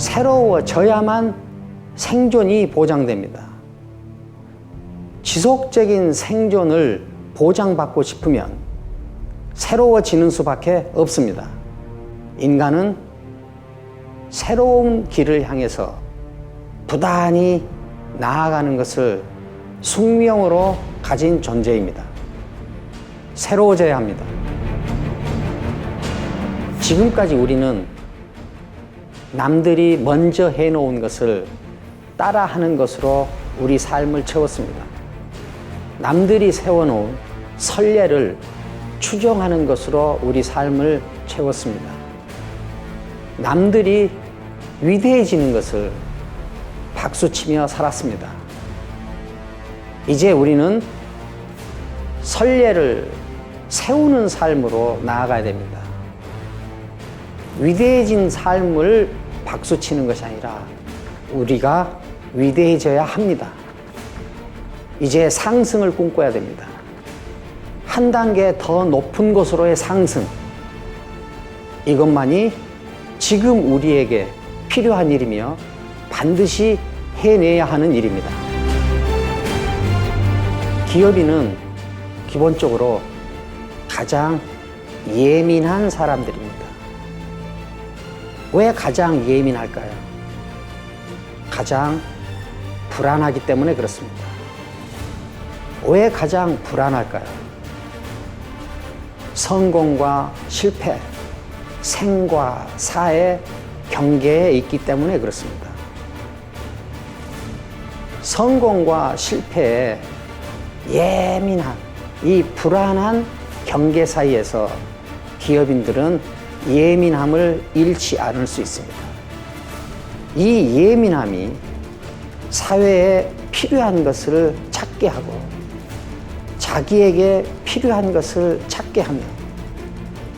새로워져야만 생존이 보장됩니다. 지속적인 생존을 보장받고 싶으면 새로워지는 수밖에 없습니다. 인간은 새로운 길을 향해서 부단히 나아가는 것을 숙명으로 가진 존재입니다. 새로워져야 합니다. 지금까지 우리는 남들이 먼저 해놓은 것을 따라하는 것으로 우리 삶을 채웠습니다. 남들이 세워놓은 선례를 추종하는 것으로 우리 삶을 채웠습니다. 남들이 위대해지는 것을 박수치며 살았습니다. 이제 우리는 선례를 세우는 삶으로 나아가야 됩니다. 위대해진 삶을 박수치는 것이 아니라 우리가 위대해져야 합니다. 이제 상승을 꿈꿔야 됩니다. 한 단계 더 높은 곳으로의 상승. 이것만이 지금 우리에게 필요한 일이며 반드시 해내야 하는 일입니다. 기업인은 기본적으로 가장 예민한 사람들입니다. 왜 가장 예민할까요? 가장 불안하기 때문에 그렇습니다. 왜 가장 불안할까요? 성공과 실패, 생과 사의 경계에 있기 때문에 그렇습니다. 성공과 실패에 예민한 이 불안한 경계 사이에서 기업인들은 예민함을 잃지 않을 수 있습니다. 이 예민함이 사회에 필요한 것을 찾게 하고 자기에게 필요한 것을 찾게 하며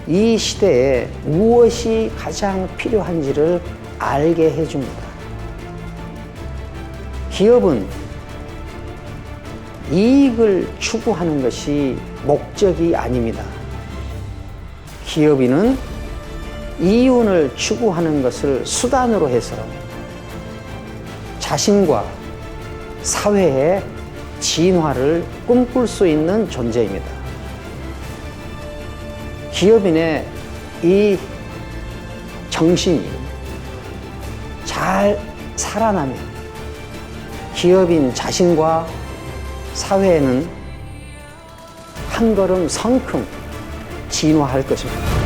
이 시대에 무엇이 가장 필요한지를 알게 해줍니다. 기업은 이익을 추구하는 것이 목적이 아닙니다. 기업인은 이윤을 추구하는 것을 수단으로 해서 자신과 사회의 진화를 꿈꿀 수 있는 존재입니다. 기업인의 이 정신이 잘 살아나면 기업인 자신과 사회는 한 걸음 성큼 진화할 것입니다.